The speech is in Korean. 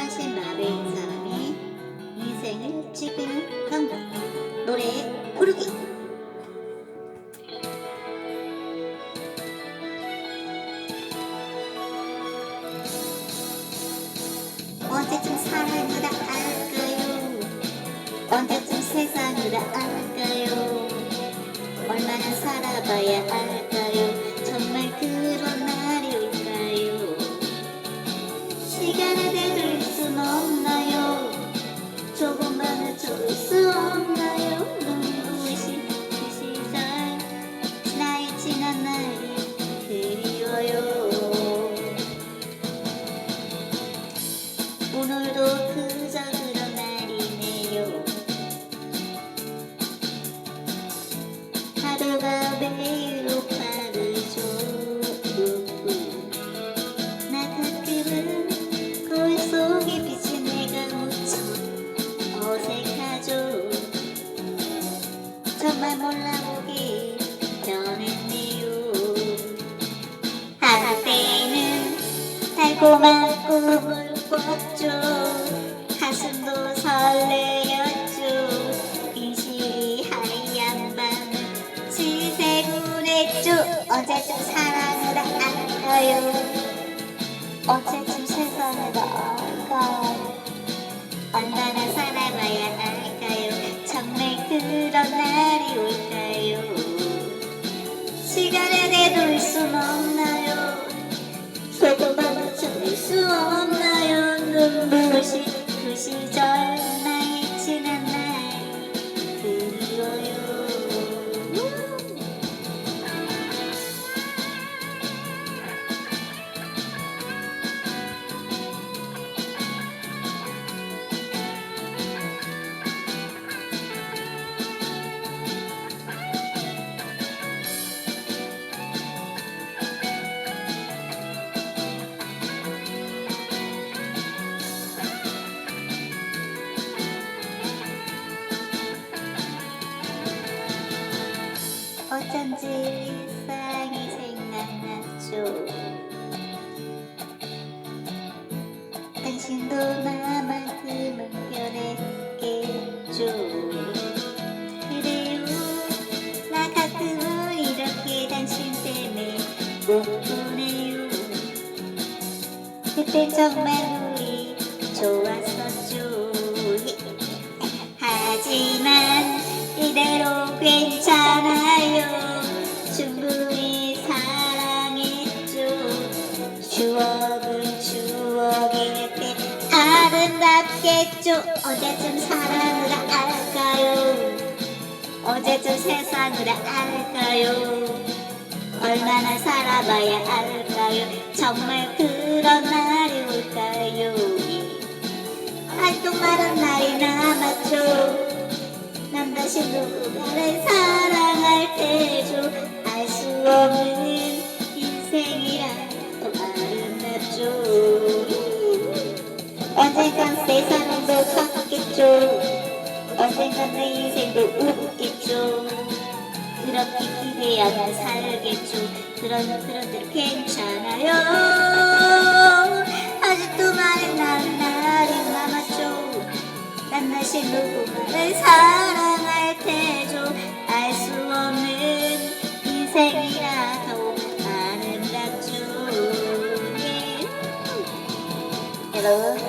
관심 많은 사람이 인생을 지키는 방법 노래 부르기. 언제쯤 사랑을 알까요? 언제쯤 세상을 알까요? 얼마나 살아봐야 알까요? 정말 그런 날 오늘도 그 지새우랬죠 언제쯤 사랑을 알까요. 언제쯤 세상을 알까요 얼마나 살아봐야 알까요? 정말 그런 날이 올까요? 시간을 되돌릴 순 없나요? 조금만 맞춰볼 수 없나요? 눈부신 그 시절 어쩐지 사랑이 생각났죠 당신도 나만큼은 변했겠죠. 그래요 나 가끔은 이렇게 당신 때문에 못 보내요. 그때 정말 우리 좋았 아름답겠죠 언제쯤 사랑을 알까요? 언제쯤 세상을 알까요? 얼마나 살아봐야 알까요? 정말 그런 날이 올까요? 아직도 많은 날이 남았죠. 난 다시 누군가를 사랑할 테죠? 알 수 없는 언젠간 세상도 컸겠죠. 언젠간 내 인생도 웃겠죠. 그렇게 기대하며 살겠죠. 그런 그런 대로 괜찮아요. 아직도 많은 날 날이 남았죠. 난 다시 누군가를 사랑할 테죠. 알 수 없는 인생이라 더 아름답죠. 예. 여러분